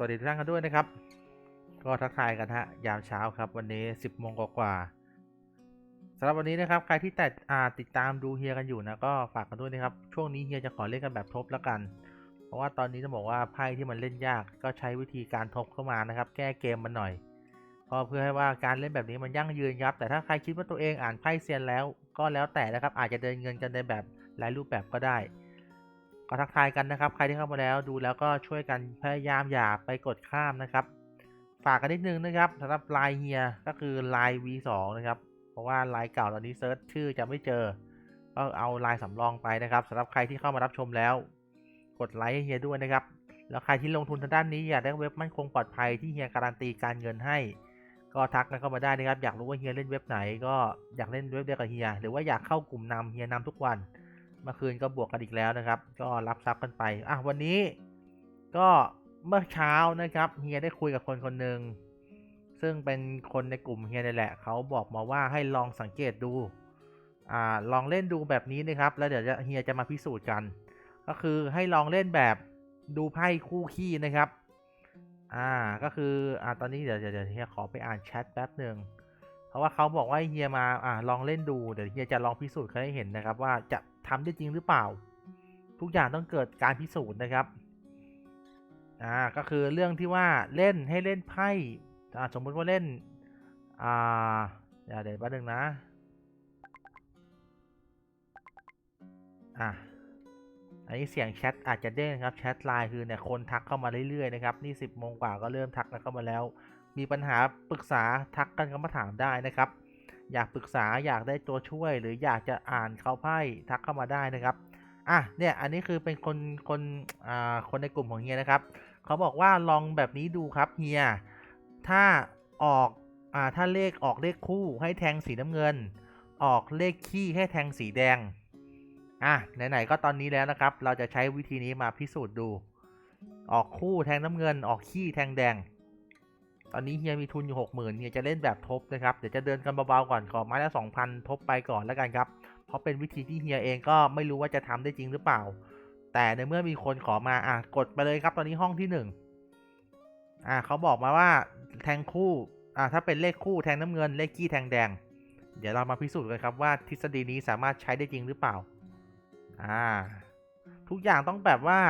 วัสดีทุกท่านกันด้วยนะครับ ก็ทักทายกันฮะยามเช้าครับ วันนี้ 10โมงกว่าสำหรับวันนี้นะครับ ใครที่แต่อาติดตามดูเฮียกันอยู่นะก็ฝากกันด้วยนะครับ ช่วงนี้เฮียจะขอเล่นกันแบบทบแล้วกัน เพราะว่าตอนนี้ต้องบอกว่าไพ่ที่มันเล่นยากก็ใช้วิธีการทบเข้ามานะครับ แก้เกมมันหน่อยเพราะเพื่อให้ว่าการเล่นแบบนี้มันยั่งยืนครับ แต่ถ้าใครคิดว่าตัวเองอ่านไพ่เซียนแล้ว ก็แล้วแต่นะครับอาจจะเดินเงินกันในแบบหลายรูปแบบก็ได้ ก็ทักทายกันนะครับ ใครที่เข้ามาแล้วดูแล้วก็ช่วยกันพยายามอย่าไปกดข้ามนะครับ ฝากกันนิดนึงนะครับสำหรับไลน์เฮียก็คือไลน์ V2 นะครับ เพราะว่าไลน์เก่าตอนนี้เซิร์ชชื่อจะไม่เจอ ก็เอาไลน์สำรองไปนะครับสำหรับใครที่เข้ามารับชมแล้ว กดไลค์ให้เฮียด้วยนะครับ แล้วใครที่ลงทุนทางด้านนี้อยากได้เว็บมั่นคงปลอดภัยที่เฮียการันตีการเงินให้ ก็ทักกันเข้ามาได้นะครับ อยากรู้ว่าเฮียเล่นเว็บไหน ก็อยากเล่นเว็บเดียวกับเฮีย หรือว่าอยากเข้ากลุ่มนำเฮียนำทุกวัน มื่อคืนก็บวกกันอีกแล้วนะครับ ก็รับทรัพย์กันไปอะวันนี้ก็เมื่อเช้านะครับเฮียได้คุยกับคนคนหนึ่งซึ่งเป็นคนในกลุ่มเฮียนี่แหละเขาบอกมาว่าให้ลองสังเกตดูอ่าลองเล่นดูแบบนี้นะครับ แล้วเดี๋ยวเฮียจะมาพิสูจน์กัน ก็คือให้ลองเล่นแบบดูไพ่คู่ขี้นะครับ อ่าก็คืออ่าตอนนี้เดี๋ยวเดี๋ยวเดี๋ยวเฮียขอไปอ่านแชทแป๊บหนึ่ง เพราะว่าเขาบอกว่าเฮียมาอ่าลองเล่นดูเดี๋ยวเฮียจะลองพิสูจน์ให้เห็นนะครับ ว่าจะทำได้จริงหรือเปล่า ทุกอย่างต้องเกิดการพิสูจน์นะครับอ่าก็คือเรื่องที่ว่าเล่นให้เล่นไพ่อ่าสมมติว่าเล่นอ่าเดี๋ยวแป๊บนึงนะอะอันนี้เสียงแชทอาจจะเด้งครับแชทไลน์คือเนี่ยคนทักเข้ามาเรื่อยๆนะครับนี่10โมงกว่าก็เริ่มทักกันเข้ามาแล้ว มีปัญหาปรึกษาทักกันเข้ามาถามได้นะครับ อยากปรึกษาอยากได้ตัวช่วย หรืออยากจะอ่านเขาไพ่ทักเข้ามาได้นะครับอะเนี่ยอันนี้คือเป็นคนคนอ่าคนในกลุ่มของเฮียนะครับเขาบอกว่าลองแบบนี้ดูครับเฮียถ้าออกอ่าถ้าเลขออกเลขคู่ให้แทงสีน้ำเงิน ออกเลขขี้ให้แทงสีแดงอะไหนๆก็ตอนนี้แล้วนะครับ เราจะใช้วิธีนี้มาพิสูจน์ดู ออกคู่แทงน้ำเงิน ออกขี้แทงแดง ตอนนี้เฮียมีทุนอยู่หกหมื่นเฮียจะเล่นแบบทบนะครับ เดี๋ยวจะเดินกันเบาๆก่อนขอไม้ละสองพันทบไปก่อนแล้วกันครับ เพราะเป็นวิธีที่เฮียเองก็ไม่รู้ว่าจะทำได้จริงหรือเปล่า แต่ในเมื่อมีคนขอมาอะกดไปเลยครับ ตอนนี้ห้องที่หนึ่งอะเขาบอกมาว่าแทงคู่อะถ้าเป็นเลขคู่แทงน้ำเงินเลขขี้แทงแดง เดี๋ยวเรามาพิสูจน์กันครับว่าทฤษฎีนี้สามารถใช้ได้จริงหรือเปล่าอ่าทุกอย่างต้องแบบว่า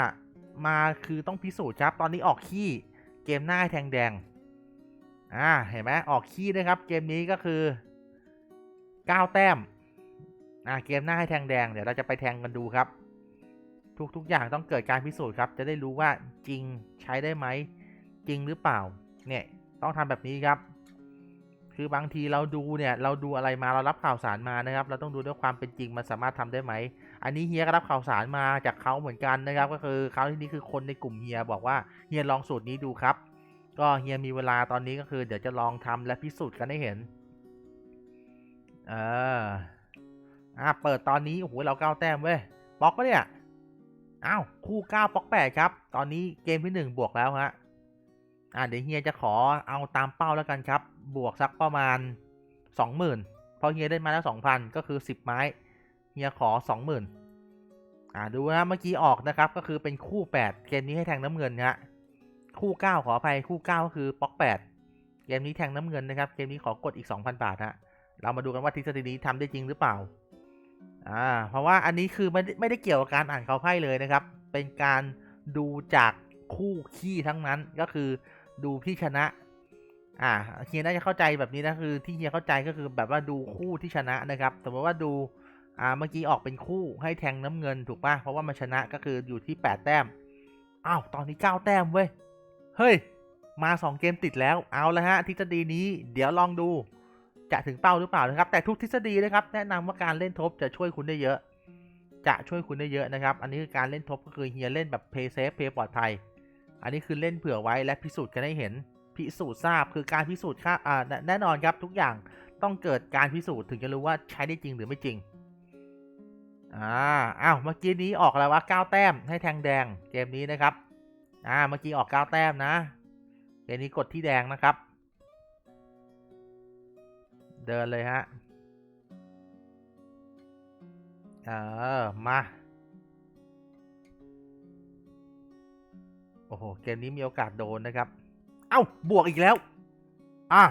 มาคือต้องพิสูจน์ครับ ตอนนี้ออกขี้เกมหน้าแทงแดง อ่าเห็นไหมออกขี้นะครับ เกมนี้ก็คือ9แต้มอ่าเกมหน้าให้แทงแดงเดี๋ยวเราจะไปแทงกันดูครับ ทุกทุกอย่างต้องเกิดการพิสูจน์ครับ จะได้รู้ว่าจริงใช้ได้ไหมจริงหรือเปล่า เนี่ยต้องทำแบบนี้ครับ คือบางทีเราดูเนี่ยเราดูอะไรมาเรารับข่าวสารมานะครับ เราต้องดูด้วยความเป็นจริงมันสามารถทำได้ไหม อันนี้เฮียก็รับข่าวสารมาจากเขาเหมือนกันนะครับ ก็คือเขาที่นี่คือคนในกลุ่มเฮียบอกว่าเฮียลองสูตรนี้ดูครับ ก็เฮียมีเวลาตอนนี้ก็คือ เดี๋ยวจะลองทำและพิสูจน์กันให้เห็น เออ อะเปิดตอนนี้โอ้โหเราเก้าแต้มเว้ยบล็อกปะเนี่ยอ้าวคู่เก้าบล็อกแปดครับ ตอนนี้เกมที่หนึ่งบวกแล้วฮะอะเดี๋ยวเฮียจะขอเอาตามเป้าแล้วกันครับ บวกสักประมาณสองหมื่นพอเฮียได้มาแล้วสองพันก็คือสิบไม้เฮียขอสองหมื่นอ่าดูนะเมื่อกี้ออกนะครับก็คือเป็นคู่แปดเกมนี้ให้แทงน้ำเงินฮะ คู่เก้าขออภัยคู่เก้าก็คือป๊อกแปดเกมนี้แทงน้ำเงินนะครับ เกมนี้ขอกดอีกสองพันบาทฮะเรามาดูกันว่าทฤษฎีนี้ทำได้จริงหรือเปล่าอ่าเพราะว่าอันนี้คือไม่ไม่ได้เกี่ยวกับการอ่านเขาไพ่เลยนะครับ เป็นการดูจากคู่ขี้ทั้งนั้นก็คือดูที่ชนะ อ่าเฮียน่าจะเข้าใจแบบนี้นะคือ ที่เฮียเข้าใจก็คือแบบว่าดูคู่ที่ชนะนะครับ สมมติว่าดูอ่าเมื่อกี้ออกเป็นคู่ให้แทงน้ำเงินถูกป่ะเพราะว่ามันชนะก็คืออยู่ที่ 8 แต้มอ้าวตอนนี้ 9 แต้มเว้ย เฮ้ย มา 2 เกมติดแล้ว เอาละฮะ ทฤษฎีนี้เดี๋ยวลองดู จะถึงเป้าหรือเปล่านะครับ แต่ทุกทฤษฎีนะครับ แนะนำว่าการเล่นทบจะช่วยคุณได้เยอะ จะช่วยคุณได้เยอะนะครับ อันนี้คือการเล่นทบก็คือเฮียเล่นแบบ play safe play ปลอดภัย อันนี้คือเล่นเผื่อไว้และพิสูจน์กันให้เห็น พิสูจน์ทราบคือการพิสูจน์ค่าอ่าแน่แน่นอนครับทุกอย่างต้องเกิดการพิสูจน์ถึงจะรู้ว่าใช้ได้จริงหรือไม่จริงอ่าอ้าว เมื่อกี้นี้ออกแล้วว่า9แต้มให้แทงแดงเกมนี้นะครับ อ่าเมื่อกี้ออก 9 แต้มนะเกมนี้กดที่แดงนะครับ เดินเลยฮะ เออ มา โอ้โห เกมนี้มีโอกาสโดนนะครับ เอ้า บวกอีกแล้ว อะ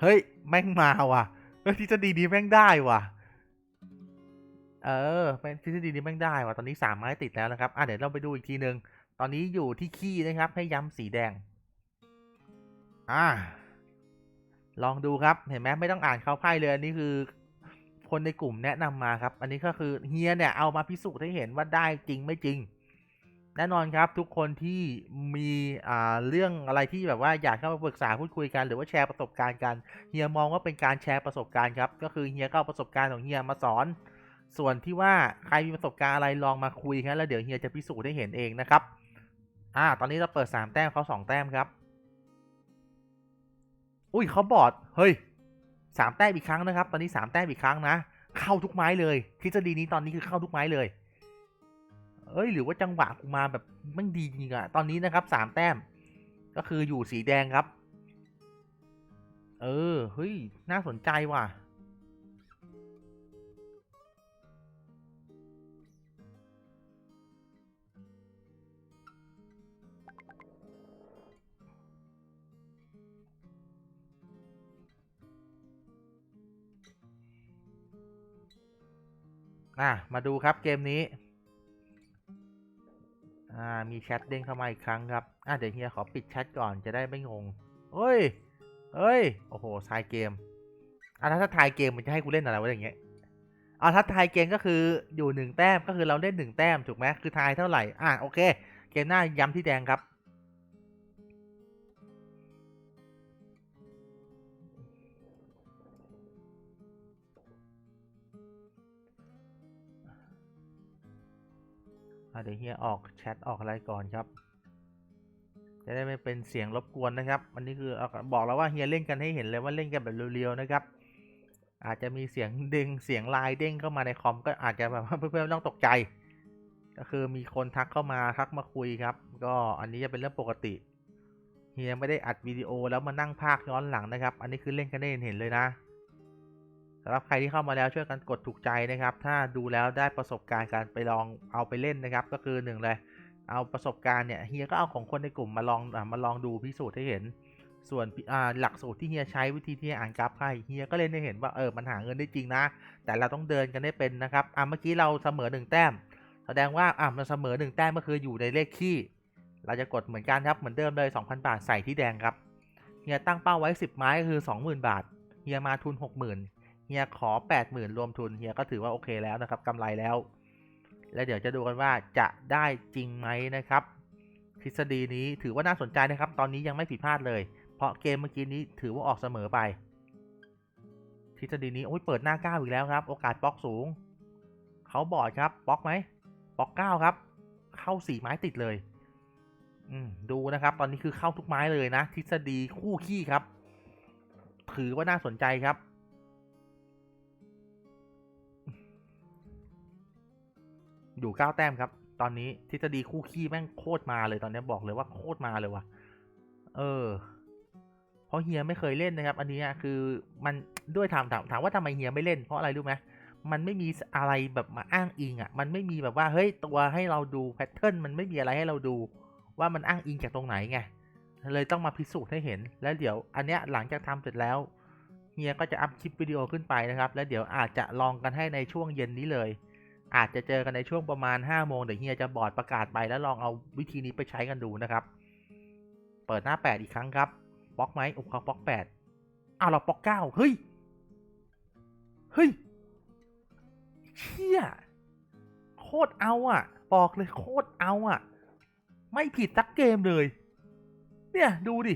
เฮ้ย แม่งมาว่ะ เฮ้ยทฤษฎีนี้แม่งได้ว่ะเออทฤษฎีนี้แม่งได้ว่ะ ตอนนี้สามไม้ติดแล้วนะครับ อะเดี๋ยวเราไปดูอีกทีหนึ่ง ตอนนี้อยู่ที่ขี้นะครับ ให้ย้ำสีแดง อ่า ลองดูครับ เห็นไหมไม่ต้องอ่านเข้าไพ่เลยอันนี้คือ คนในกลุ่มแนะนำมาครับ อันนี้ก็คือเฮียเนี่ยเอามาพิสูจน์ให้เห็นว่าได้จริงไม่จริง แน่นอนครับทุกคนที่มีอ่าเรื่องอะไรที่แบบว่าอยากเข้ามาปรึกษาพูดคุยกัน หรือว่าแชร์ประสบการณ์กันเฮียมองว่าเป็นการแชร์ประสบการณ์ครับ ก็คือเฮียก็เอาประสบการณ์ของเฮียมาสอนส่วนที่ว่าใครมีประสบการณ์อะไรลองมาคุยกันแล้วเดี๋ยวเฮียจะพิสูจน์ให้เห็นเองนะครับ อ่า ตอนนี้เราเปิดสามแต้มเขาสองแต้มครับ อุ้ยเขาบอด เฮ้ยสามแต้มอีกครั้งนะครับ ตอนนี้สามแต้มอีกครั้งนะ เข้าทุกไม้เลย ทฤษฎีนี้ตอนนี้คือเข้าทุกไม้เลย เอ้ย หรือว่าจังหวะกูมาแบบไม่งดีจริงอะตอนนี้นะครับสามแต้ม ก็คืออยู่สีแดงครับ เออ เฮ้ย น่าสนใจว่ะ อะมาดูครับเกมนี้ อ่า มีแชทเด้งเข้ามาอีกครั้งครับ อะเดี๋ยวเฮียขอปิดแชทก่อนจะได้ไม่งงเฮ้ยเฮ้ย โอ้โหทายเกม อะถ้าทายเกมมันจะให้กูเล่นอะไรวะอย่างเงี้ยอะถ้าทายเกมก็คืออยู่หนึ่งแต้มก็คือเราเล่นหนึ่งแต้มถูกไหมคือทายเท่าไหร่ อะโอเค เกมหน้าย้ำที่แดงครับ เดี๋ยวเฮียออกแชทออกอะไรก่อนครับ จะได้ไม่เป็นเสียงรบกวนนะครับ อันนี้คืออบอกแล้วว่าเฮียเล่นกันให้เห็นเลยว่าเล่นกันแบบเรียวๆนะครับ อาจจะมีเสียงเด้งเสียงไลน์เด้งเข้ามาในคอมก็อาจจะแบบว่าเพื่อนๆต้องตกใจ ก็คือมีคนทักเข้ามาทักมาคุยครับ ก็อันนี้จะเป็นเรื่องปกติเฮียไม่ได้อัดวิดีโอแล้วมานั่งพากย้อนหลังนะครับ อันนี้คือเล่นกันได้เห็นเลยนะ สำหรับใครที่เข้ามาแล้วช่วยกันกดถูกใจนะครับ ถ้าดูแล้วได้ประสบการณ์การไปลองเอาไปเล่นนะครับ ก็คือหนึ่งเลย เอาประสบการณ์เนี่ยเฮียก็เอาของคนในกลุ่มมาลองมาลองดูพิสูจน์ให้เห็น ส่วนหลักสูตรที่เฮียใช้วิธีที่อ่านกราฟไพ่เฮียก็เล่นให้เห็นว่าเออมันหาเงินได้จริงนะ แต่เราต้องเดินกันได้เป็นนะครับอ่าเมื่อกี้เราเสมอหนึ่งแต้ม แสดงว่าอ่ามันเสมอหนึ่งแต้มก็คืออยู่ในเลขคี่เราจะกดเหมือนกันครับเหมือนเดิมเลย 2,000 บาทใส่ที่แดงครับเฮียตั้งเป้าไว้ 10 ไม้ก็คือ 20,000 บาทเฮียมาทุน 60,000 เฮียขอ 80,000 รวมทุนเฮียก็ถือว่าโอเคแล้วนะครับกำไรแล้ว แล้วเดี๋ยวจะดูกันว่าจะได้จริงไหมนะครับ ทฤษฎีนี้ถือว่าน่าสนใจนะครับ ตอนนี้ยังไม่ผิดพลาดเลย เพราะเกมเมื่อกี้นี้ถือว่าออกเสมอไป ทฤษฎีนี้โอ้ยเปิดหน้าก้าอีกแล้วครับ โอกาสบล็อกสูง เขาบอดครับบล็อกไหมบล็อกเก้าครับ เข้าสี่ไม้ติดเลยอืมดูนะครับ ตอนนี้คือเข้าทุกไม้เลยนะ ทฤษฎีคู่ขี้ครับ ถือว่าน่าสนใจครับ อยู่เก้าแต้มครับ ตอนนี้ทฤษฎีคู่ขี้แม่งโคตรมาเลยตอนนี้บอกเลยว่าโคตรมาเลยว่ะ เออ เพราะเฮียไม่เคยเล่นนะครับ อันนี้คือมันด้วยถามถามถามว่าทำไมเฮียไม่เล่นเพราะอะไรรู้ไหมมันไม่มีอะไรแบบมาอ้างอิงอะ มันไม่มีแบบว่าเฮ้ยตัวให้เราดูแพทเทิร์นมันไม่มีอะไรให้เราดู ว่ามันอ้างอิงจากตรงไหนไงเลยต้องมาพิสูจน์ให้เห็น แล้วเดี๋ยวอันเนี้ยหลังจากทำเสร็จแล้วเฮียก็จะอัพคลิปวิดีโอขึ้นไปนะครับ แล้วเดี๋ยวอาจจะลองกันให้ในช่วงเย็นนี้เลย อาจจะเจอกันในช่วงประมาณ 5 โมงเดี๋ยวเฮียจะบอร์ดประกาศไปแล้วลองเอาวิธีนี้ไปใช้กันดูนะครับ เปิดหน้า 8 อีกครั้งครับบล็อกไหมอุปเขาบล็อก8อ้าวเราบล็อก9เฮ้ย เฮ้ยเชี่ยโคตรเอาอะ บอกเลยโคตรเอาอะ ไม่ผิดสักเกมเลย เนี่ยดูดิ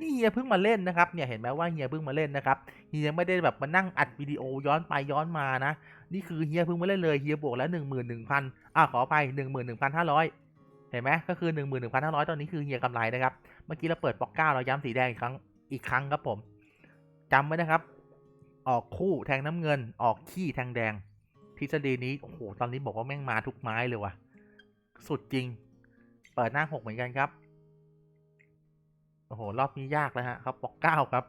นี่เฮียเพิ่งมาเล่นนะครับเนี่ยเห็นไหมว่าเฮียเพิ่งมาเล่นนะครับเฮียไม่ได้แบบมานั่งอัดวิดีโอย้อนไปย้อนมานะ นี่คือเฮียเพิ่งมาเล่นเลยเฮียบวกแล้วหนึ่งหมื่นหนึ่งพันอ่าขอไปหนึ่งหมื่นหนึ่งพันห้าร้อยเห็นไหมก็คือหนึ่งหมื่นหนึ่งพันห้าร้อยตอนนี้คือเฮียกำไรนะครับเมื่อกี้เราเปิดบล็อกเก้าเราย้ำสีแดงอีกครั้งอีกครั้งครับผมจำไว้นะครับ ออกคู่แทงน้ำเงิน ออกขี้แทงแดงทฤษฎีนี้โอ้โหตอนนี้บอกว่าแม่งมาทุกไม้เลยว่ะ สุดจริง เปิดหน้าหกเหมือนกันครับ โอ้โห รอบนี้ยากแล้วฮะครับบล็อกเก้าครับ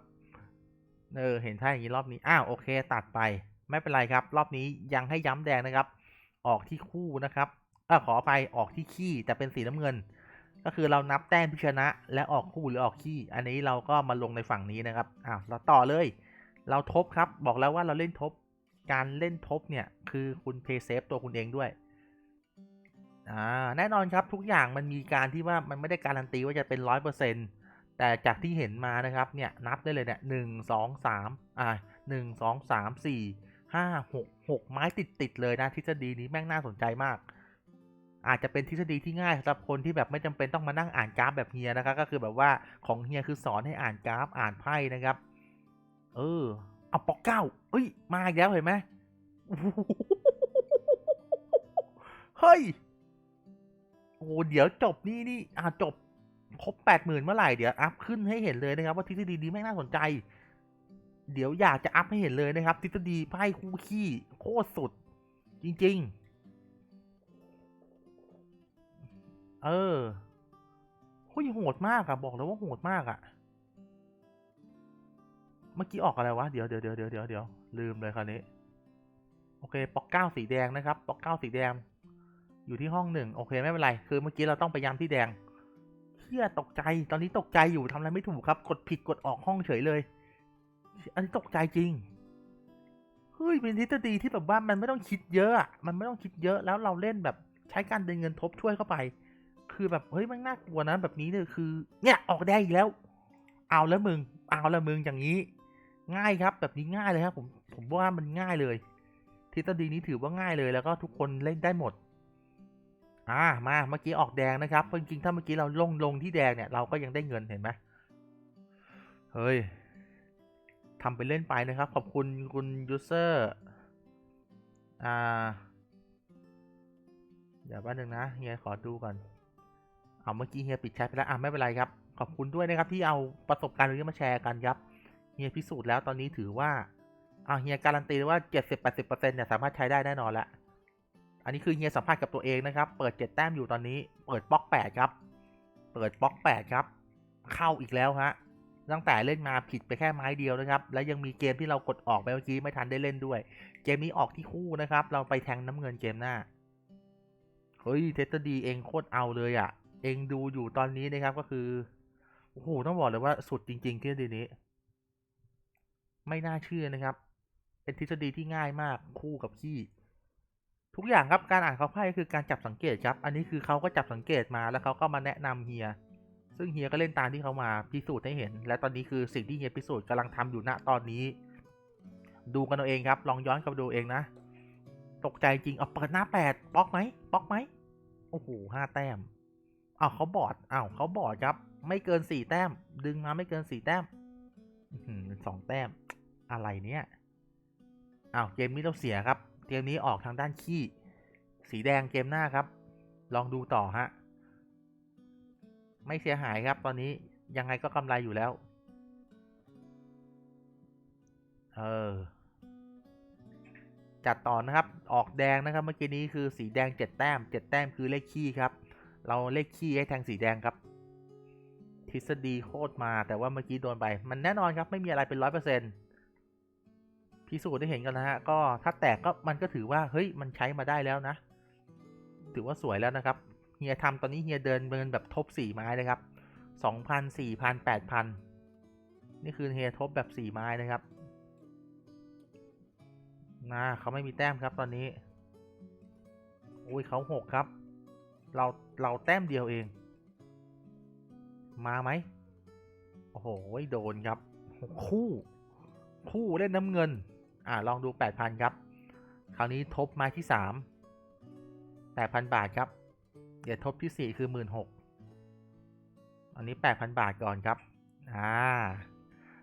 เออ เห็นท่าอย่างนี้รอบนี้ อ้าว โอเค ตัดไป ไม่เป็นไรครับ รอบนี้ยังให้ย้ำแดงนะครับ ออกที่คู่นะครับอ่าขอไปออกที่ขี้แต่เป็นสีน้ำเงิน ก็คือเรานับแต้มที่ชนะ และออกคู่หรือออกขี้ อันนี้เราก็มาลงในฝั่งนี้นะครับ อ้าว เราต่อเลย เราทบครับ บอกแล้วว่าเราเล่นทบ การเล่นทบเนี่ย คือคุณเพย์เซฟตัวคุณเองด้วยอ่าแน่นอนครับทุกอย่างมันมีการที่ว่ามันไม่ได้การันตีว่าจะเป็นร้อยเปอร์เซ็นต์ แต่จากที่เห็นมานะครับเนี่ยนับได้เลยเนี่ยหนึ่งสองสามอ่าหนึ่งสองสามสี่ห้าหกหกไม้ติดติดเลยนะทฤษฎีนี้แม่งน่าสนใจมาก อาจจะเป็นทฤษฎีที่ง่ายสำหรับคนที่แบบไม่จำเป็นต้องมานั่งอ่านกราฟแบบเฮียนะครับก็คือแบบว่าของเฮียคือสอนให้อ่านกราฟอ่านไพ่นะครับ เออเอาปอกเก้าเอ้ยมาอีกแล้วเห็นไหมเฮ้ยโอ้เดี๋ยวจบนี่นี่อ่าจบ ครบแปดหมื่นเมื่อไหร่เดี๋ยวอัพขึ้นให้เห็นเลยนะครับว่าทฤษฎีนี้แม่งน่าสนใจ เดี๋ยวอยากจะอัพให้เห็นเลยนะครับ ทฤษฎีไพ่คู่ขี้โคตรสุด จริง ๆ เออหุ้ยโหดมากอะบอกเลยว่าโหดมากอะเมื่อกี้ออกอะไรวะ เดี๋ยวเดี๋ยวเดี๋ยวเดี๋ยวเดี๋ยวเดี๋ยวลืมเลยคราวนี้ โอเคปอกเก้าสีแดงนะครับ ปอกเก้าสีแดง อยู่ที่ห้องหนึ่งโอเคไม่เป็นไร คือเมื่อกี้เราต้องไปย้ำที่แดง เฮียตกใจ ตอนนี้ตกใจอยู่ทำอะไรไม่ถูกครับ กดผิดกดออกห้องเฉยเลย อันนี้ตกใจจริงเฮ้ยเป็นทฤษฎีที่แบบว่ามันไม่ต้องคิดเยอะอะมันไม่ต้องคิดเยอะแล้วเราเล่นแบบใช้การเดินเงินทบช่วยเข้าไป คือแบบเฮ้ยมันน่ากลัวนะแบบนี้เนี่ยคือ เนี่ยออกแดงอีกแล้ว เอาแล้วมึง เอาแล้วมึงอย่างนี้ ง่ายครับ แบบนี้ง่ายเลยครับ ผมผมว่ามันง่ายเลยทฤษฎีนี้ถือว่าง่ายเลยแล้วก็ทุกคนเล่นได้หมด อ่ามาเมื่อกี้ออกแดงนะครับจริงๆถ้าเมื่อกี้เราลงลงที่แดงเนี่ยเราก็ยังได้เงินเห็นไหมเฮ้ยทำไปเล่นไปนะครับ ขอบคุณคุณยูเซอร์อ่าเดี๋ยวแป๊บนึงนะเฮียขอดูก่อนเอาเมื่อกี้เฮียปิดแชทไปแล้วอะไม่เป็นไรครับ ขอบคุณด้วยนะครับที่เอาประสบการณ์ตรงนี้มาแชร์กันครับเฮียพิสูจน์แล้วตอนนี้ถือว่าเอาเฮียการันตีเลยว่า 70-80%เนี่ยสามารถใช้ได้แน่นอนแล้ว อันนี้คือเฮียสัมภาษณ์กับตัวเองนะครับ เปิด7แต้มอยู่ตอนนี้ เปิดบล็อก8ครับ เปิดบล็อก8ครับ เข้าอีกแล้วฮะ ตั้งแต่เล่นมาผิดไปแค่ไม้เดียวนะครับ แล้วยังมีเกมที่เรากดออกไปเมื่อกี้ไม่ทันได้เล่นด้วย เกมนี้ออกที่คู่นะครับ เราไปแทงน้ำเงินเกมหน้า เฮ้ยเทสดีเองโคตรเอาเลยอะ่ะ เองดูอยู่ตอนนี้นะครับก็คือ โอ้โหต้องบอกเลยว่าสุดจริงๆทฤษฎีนี้ ไม่น่าเชื่อนะครับ เป็นทฤษฎีที่ง่ายมากคู่กับขี้ ทุกอย่างครับการอ่านเขาไพ่ก็คือการจับสังเกตครับ อันนี้คือเขาก็จับสังเกตมาแล้วเขาก็มาแนะนำเฮีย ซึ่งเฮียก็เล่นตามที่เขามาพิสูจน์ให้เห็น และตอนนี้คือสิ่งที่เฮียพิสูจน์กำลังทำอยู่ณตอนนี้ ดูกันเอาเองครับ ลองย้อนกลับดูเองนะ ตกใจจริงเอาเปิดหน้าแปดบล็อกไหมบล็อกไหมโอ้โหห้าแต้มอ้าวเขาบอดอ้าวเขาบอดครับ ไม่เกินสี่แต้ม ดึงมาไม่เกินสี่แต้มสองแต้ม อะไรเนี่ยอ้าวเกมนี้เราเสียครับ เกมนี้ออกทางด้านขี้ สีแดงเกมหน้าครับ ลองดูต่อฮะ ไม่เสียหายครับตอนนี้ยังไงก็กำไรอยู่แล้ว เออ จัดต่อนะครับ ออกแดงนะครับ เมื่อกี้นี้คือสีแดงเจ็ดแต้มเจ็ดแต้มคือเลขขี้ครับ เราเลขขี้ให้แทงสีแดงครับ ทฤษฎีโคตรมาแต่ว่าเมื่อกี้โดนไป มันแน่นอนครับไม่มีอะไรเป็นร้อยเปอร์เซ็นต์ พิสูจน์ได้เห็นกันนะฮะก็ถ้าแตกก็มันก็ถือว่าเฮ้ยมันใช้มาได้แล้วนะ ถือว่าสวยแล้วนะครับเฮียทำตอนนี้เฮียเดินเดินแบบทบสี่ไม้เลยครับสองพันสี่พันแปดพันนี่คือเฮียทบแบบสี่ไม้นะครับนะเขาไม่มีแต้มครับตอนนี้อุ้ยเขาหกครับ เราเราแต้มเดียวเอง มาไหมโอ้โหโดนครับ คู่ คู่เล่นน้ำเงิน อ่าลองดูแปดพันครับ คราวนี้ทบไม้ที่สามแปดพันบาทครับ เดี๋ยวทบที่สี่คือหมื่นหกอันนี้แปดพันบาทก่อนครับ อ่า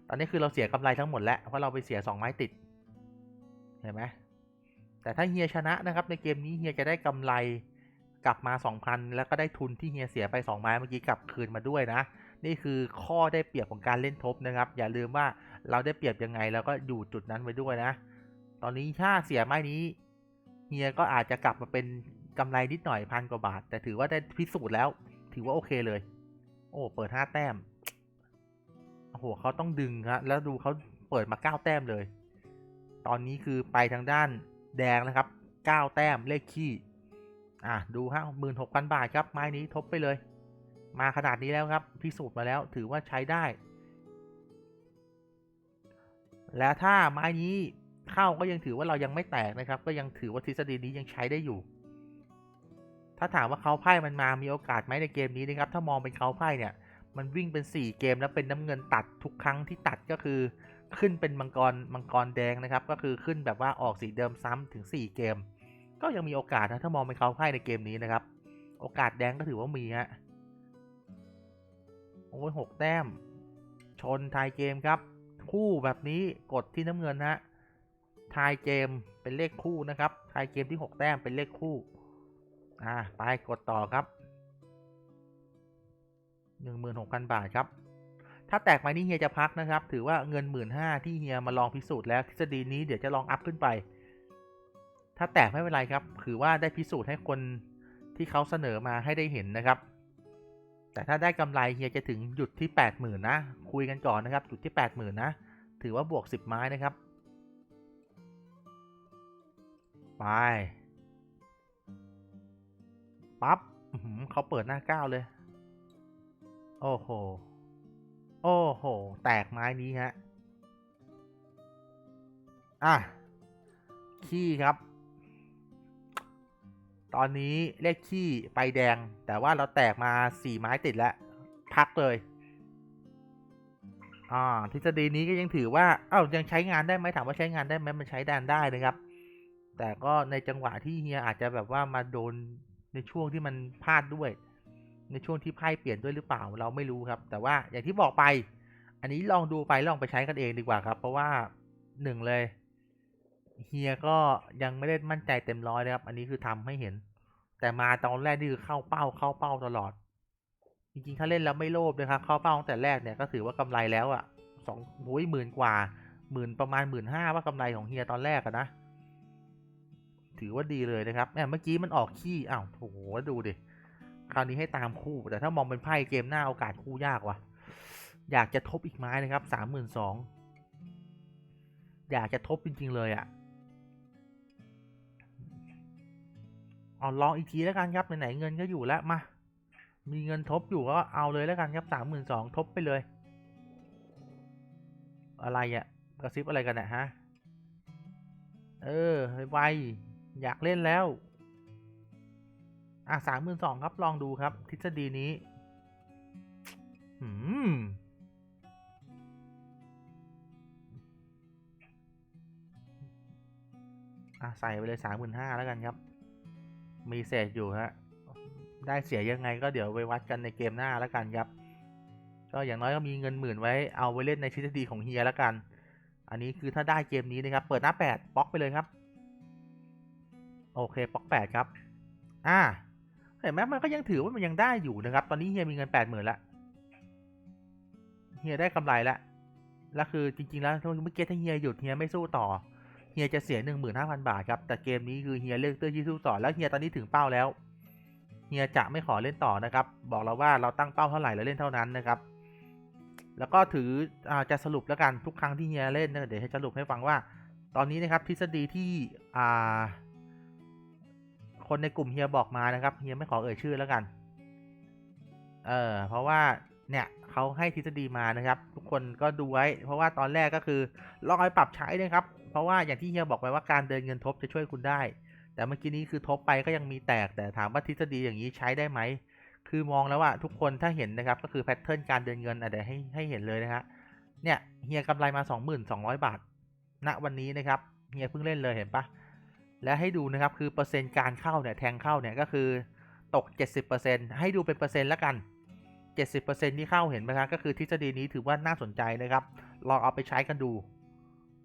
ตอนนี้คือเราเสียกำไรทั้งหมดแล้ว เพราะเราไปเสียสองไม้ติด เห็นไหมแต่ถ้าเฮียชนะนะครับ ในเกมนี้เฮียจะได้กำไรกลับมา 2,000 แล้วก็ได้ทุนที่เฮียเสียไป 2 ไม้เมื่อกี้กลับคืนมาด้วยนะ นี่คือข้อได้เปรียบของการเล่นทบนะครับ อย่าลืมว่าเราได้เปรียบยังไงแล้วก็อยู่จุดนั้นไว้ด้วยนะ ตอนนี้ถ้าเสียไม้นี้เฮียก็อาจจะกลับมาเป็นกำไรนิดหน่อยพันกว่าบาท แต่ถือว่าได้พิสูจน์แล้ว ถือว่าโอเคเลย โอ้เปิดห้าแต้มโอ้โหเขาต้องดึงครับแล้วดูเขาเปิดมาเก้าแต้มเลย ตอนนี้คือไปทางด้านแดงนะครับเก้าแต้มเลขขี้อะดูฮะหมื่นหกพันบาทครับไม้นี้ทบไปเลย มาขนาดนี้แล้วครับ พิสูจน์มาแล้วถือว่าใช้ได้ แล้วถ้าไม้นี้เข้าก็ยังถือว่าเรายังไม่แตกนะครับ ก็ยังถือว่าทฤษฎีนี้ยังใช้ได้อยู่ ถ้าถามว่าเขาไพ่มันมามีโอกาสไหมในเกมนี้นะครับ ถ้ามองเป็นเขาไพ่เนี่ย มันวิ่งเป็น 4 เกมแล้วเป็นน้ำเงินตัดทุกครั้งที่ตัดก็คือขึ้นเป็นมังกรมังกรแดงนะครับ ก็คือขึ้นแบบว่าออกสีเดิมซ้ำถึง 4 เกม ก็ยังมีโอกาสนะถ้ามองเป็นเขาไพ่ในเกมนี้นะครับ โอกาสแดงก็ถือว่ามีฮะ โอ้ยหกแต้ม ชนทายเกมครับ คู่แบบนี้กดที่น้ำเงินฮะทายเกมเป็นเลขคู่นะครับทายเกมที่ 6 แต้มเป็นเลขคู่ อ่า ไปกดต่อครับ 16,000 บาทครับ ถ้าแตกไม้นี้เฮียจะพักนะครับ ถือว่าเงิน 1 5ื่นที่เฮียมาลองพิสูจน์แล้วทฤษฎีนี้เดี๋ยวจะลองอัพขึ้นไป ถ้าแตกไม่เป็นไรครับ ถือว่าได้พิสูจน์ให้คนที่เขาเสนอมาให้ได้เห็นนะครับ แต่ถ้าได้กำไรเฮียจะถึงหยุดที่ 80,000นะคุยกันก่อนนะครับหยุดที่ 80,000นะถือว่าบวก 10 ไม้นะครับ ไปปั๊บเขาเปิดหน้าก้าวเลย โอ้โห โอ้โห แตกไม้นี้ฮะ อะ ขี้ครับ ตอนนี้เลขขี้ไปแดง แต่ว่าเราแตกมาสี่ไม้ติดแล้ว พักเลยอ่าทฤษฎีนี้ก็ยังถือว่า เอ้ายังใช้งานได้ไหมถามว่าใช้งานได้ไหมมันใช้แดนได้นะครับ แต่ก็ในจังหวะที่เฮียอาจจะแบบว่ามาโดนในช่วงที่มันพลาดด้วย ในช่วงที่ไพ่เปลี่ยนด้วยหรือเปล่าเราไม่รู้ครับ แต่ว่าอย่างที่บอกไป อันนี้ลองดูไปลองไปใช้กันเองดีกว่าครับ เพราะว่าหนึ่งเลย เฮียก็ยังไม่ได้มั่นใจเต็มร้อยนะครับ อันนี้คือทำให้เห็น แต่มาตอนแรกนี่คือเข้าเป้าเข้าเป้าตลอด จริงๆ ถ้าเล่นแล้วไม่โลภนะครับ เข้าเป้าตั้งแต่แรกเนี่ยก็ถือว่ากำไรแล้วอะ่ะสองโอ้ยหมื่นกว่าหมื่นประมาณหมื่นห้าว่ากำไรของเฮียตอนแรกอะนะ ถือว่าดีเลยนะครับแหมเมื่อกี้มันออกขี้อ้าวโถดูดิคราวนี้ให้ตามคู่แต่ถ้ามองเป็นไพ่เกมหน้าโอกาสคู่ยากว่ะ อยากจะทบอีกไม้นะครับสามหมื่นสองอยากจะทบจริงๆเลยอะ่ะ เอาลองอีกทีแล้วกันครับไหนๆเงินก็อยู่แล้วมา มีเงินทบอยู่ก็เอาเลยแล้วกันครับสามหมื่นสองทบไปเลย อะไรอะ่ะกระซิบอะไรกันนะฮะ เออไวอยากเล่นแล้ว อะสามหมื่นสองครับลองดูครับ ทฤษฎีนี้ หืมอะใส่ไปเลยสามหมื่นห้าแล้วกันครับ มีเศษอยู่ฮะได้เสียยังไงก็เดี๋ยวไปวัดกันในเกมหน้าแล้วกันครับ ก็อย่างน้อยก็มีเงินหมื่นไว้เอาไว้เล่นในทฤษฎีของเฮียแล้วกัน อันนี้คือถ้าได้เกมนี้นะครับ เปิดหน้าแปดบล็อกไปเลยครับ โอเคบล็อกแปดครับ อ่าเห็นไหมมันก็ยังถือว่ามันยังได้อยู่นะครับ ตอนนี้เฮียมีเงินแปดหมื่นละเฮียได้กำไรละแล้วคือจริงๆแล้วเมื่อกี้ถ้าเฮียหยุดเฮียไม่สู้ต่อ เฮียจะเสียหนึ่งหมื่นห้าพันบาทครับ แต่เกมนี้คือเฮียเลือกเตื้อที่สู้ต่อแล้วเฮียตอนนี้ถึงเป้าแล้ว เฮียจะไม่ขอเล่นต่อนะครับ บอกเราว่าเราตั้งเป้าเท่าไหร่แล้วเล่นเท่านั้นนะครับ แล้วก็ถืออจะสรุปแล้วกันทุกครั้งที่เฮียเล่นนะเดี๋ยวให้สรุปให้ฟังว่า ตอนนี้นะครับทฤษฎีที่คนในกลุ่มเฮียบอกมานะครับเฮียไม่ขอเอ่ยชื่อแล้วกัน เออเพราะว่าเนี่ยเขาให้ทฤษฎีมานะครับ ทุกคนก็ดูไว้ เพราะว่าตอนแรกก็คือลองไปปรับใช้นะครับ ราะว่าอย่างที่เฮียบอกไปว่าการเดินเงินทบจะช่วยคุณได้ แต่เมื่อกี้นี้คือทบไปก็ยังมีแตกแต่ถามว่าทฤษฎีอย่างนี้ใช้ได้ไหม คือมองแล้วว่าทุกคนถ้าเห็นนะครับก็คือแพทเทิร์นการเดินเงินอะเดี๋ยวให้ให้เห็นเลยนะฮะเนี่ยเฮียกำไรมา 22,000 บาท ณวันนี้นะครับเฮียเพิ่งเล่นเลยเห็นปะและให้ดูนะครับคือเปอร์เซ็นต์การเข้าเนี่ยแทงเข้าเนี่ยก็คือตก 70%ให้ดูเป็นเปอร์เซ็นต์ล้วกัน 70%ที่เข้าเห็นไหมครับก็คือทฤษฎีนี้ถือว่าน่าสนใจนะครับลองเอาไปใช้กันดู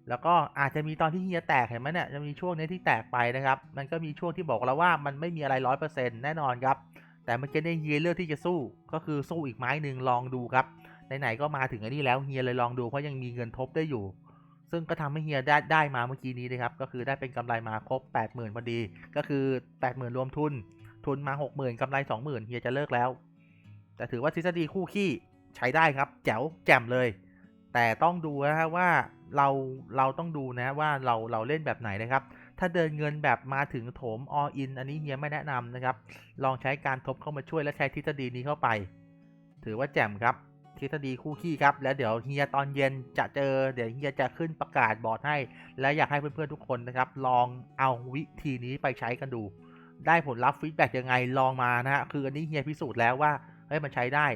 แล้วก็อาจจะมีตอนที่เฮียแตกเห็นไหมเนี่ยจะมีช่วงนี้ที่แตกไปนะครับ มันก็มีช่วงที่บอกเราว่ามันไม่มีอะไรร้อยเปอร์เซ็นต์แน่นอนครับ แต่เมื่อกี้เนี่ยเฮียเลือกที่จะสู้ ก็คือสู้อีกไม้หนึ่งลองดูครับไหนๆก็มาถึงอันนี้แล้วเฮียเลยลองดูเพราะยังมีเงินทบได้อยู่ ซึ่งก็ทำให้เฮียได้ได้มาเมื่อกี้นี้นะครับก็คือได้เป็นกำไรมาครบ 80,000พอดี ก็คือ 80,000 รวมทุน ทุนมา 60,000กำไร 20,000เฮียจะเลิกแล้ว แต่ถือว่าทฤษฎีคู่ขี้ใช้ได้ครับ แจ๋วแจ่มเลย แต่ต้องดูนะฮะว่า เราเราต้องดูนะว่าเราเราเล่นแบบไหนนะครับ ถ้าเดินเงินแบบมาถึงโถม all in อันนี้เฮียไม่แนะนำนะครับ ลองใช้การทบเข้ามาช่วยและใช้ทฤษฎีนี้เข้าไป ถือว่าแจ่มครับทฤษฎีคู่ขี้ครับ แล้วเดี๋ยวเฮียตอนเย็นจะเจอเดี๋ยวเฮียจะขึ้นประกาศบอร์ดให้ และอยากให้เพื่อนๆทุกคนนะครับ ลองเอาวิธีนี้ไปใช้กันดู ได้ผลลัพธ์ฟีดแบ็กยังไงลองมานะฮะคืออันนี้เฮียพิสูจน์แล้วว่าเฮ้ยมันใช้ได้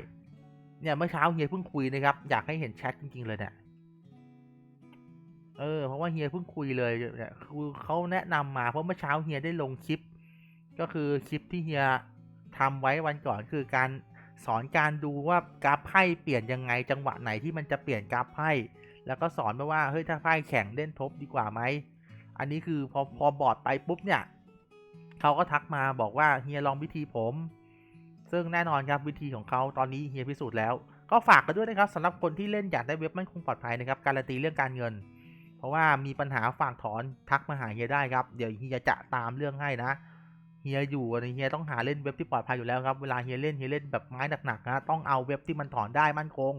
เนี่ยเมื่อเช้าเฮียเพิ่งคุยนะครับ อยากให้เห็นแชทจริงๆเลยเนี่ย เออเพราะว่าเฮียเพิ่งคุยเลยเนี่ยคือเขาแนะนำมาเพราะเมื่อเช้าเฮียได้ลงคลิป ก็คือคลิปที่เฮียทำไว้วันก่อนคือการสอนการดูว่ากราฟไพ่เปลี่ยนยังไงจังหวะไหนที่มันจะเปลี่ยนกราฟไพ่แล้วก็สอนไปว่าเฮ้ยถ้าไพ่แข็งเล่นทบดีกว่าไหมอันนี้คือพอพอบอดไปปุ๊บเนี่ยเขาก็ทักมาบอกว่าเฮียลองวิธีผม ซึ่งแน่นอนครับวิธีของเขาตอนนี้เฮียพิสูจน์แล้ว ก็ฝากกันด้วยนะครับสำหรับคนที่เล่นอยากได้เว็บมั่นคงปลอดภัยนะครับการันตีเรื่องการเงิน เพราะว่ามีปัญหาฝากถอนทักมาหาเฮียได้ครับ เดี๋ยวเฮียจะตามเรื่องให้นะ เฮียอยู่เฮียต้องหาเล่นเว็บที่ปลอดภัยอยู่แล้วครับ เวลาเฮียเล่นเฮียเล่นแบบไม้หนักๆนะต้องเอาเว็บที่มันถอนได้มั่นคง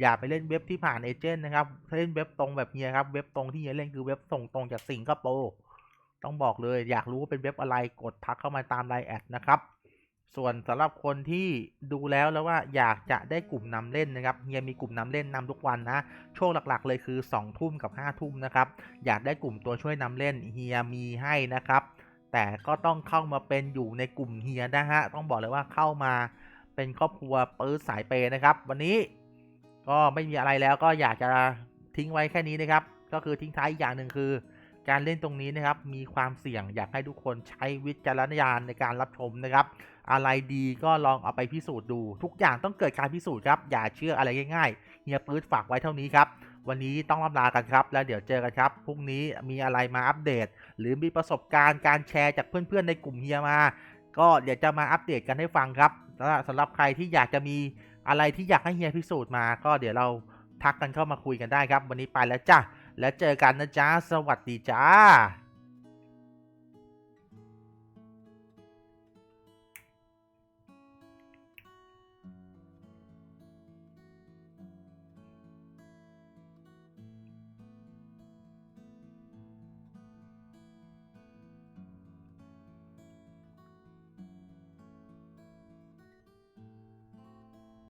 อย่าไปเล่นเว็บที่ผ่านเอเจนต์นะครับ ถ้าเล่นเว็บตรงแบบเฮียครับ เว็บตรงที่เฮียเล่นคือเว็บส่งตรงจากสิงคโปร์ ต้องบอกเลย อยากรู้ว่าเป็นเว็บอะไร กดทักเข้ามาตามไลน์แอดนะครับ ส่วนสำหรับคนที่ดูแล้วแล้วว่าอยากจะได้กลุ่มนำเล่นนะครับเฮียมีกลุ่มนำเล่นนำทุกวันนะช่วงหลักๆ เลยคือ2ทุ่มกับ5ทุ่มนะครับอยากได้กลุ่มตัวช่วยนำเล่นเฮียมีให้นะครับ แต่ก็ต้องเข้ามาเป็นอยู่ในกลุ่มเฮียนะฮะต้องบอกเลยว่าเข้ามาเป็นครอบครัวปื้ดสายเปย์นะครับ วันนี้ก็ไม่มีอะไรแล้วก็อยากจะทิ้งไว้แค่นี้นะครับ ก็คือทิ้งท้ายอีกอย่างหนึ่งคือ การเล่นตรงนี้นะครับมีความเสี่ยงอยากให้ทุกคนใช้วิจารณญาณในการรับชมนะครับ อะไรดีก็ลองเอาไปพิสูจน์ดู ทุกอย่างต้องเกิดการพิสูจน์ครับอย่าเชื่ออะไรง่ายๆเฮียปื๊ดฝากไว้เท่านี้ครับ วันนี้ต้องลำลากันครับ แล้วเดี๋ยวเจอกันครับพรุ่งนี้มีอะไรมาอัปเดต หรือมีประสบการณ์การแชร์จากเพื่อนๆในกลุ่มเฮียมา ก็เดี๋ยวจะมาอัปเดตกันให้ฟังครับสำหรับสำหรับใครที่อยากจะมีอะไรที่อยากให้เฮียพิสูจน์มา ก็เดี๋ยวเราทักกันเข้ามาคุยกันได้ครับ วันนี้ไปแล้วจ้ะ แล้วเจอกันนะจ๊ะ สวัสดีจ้า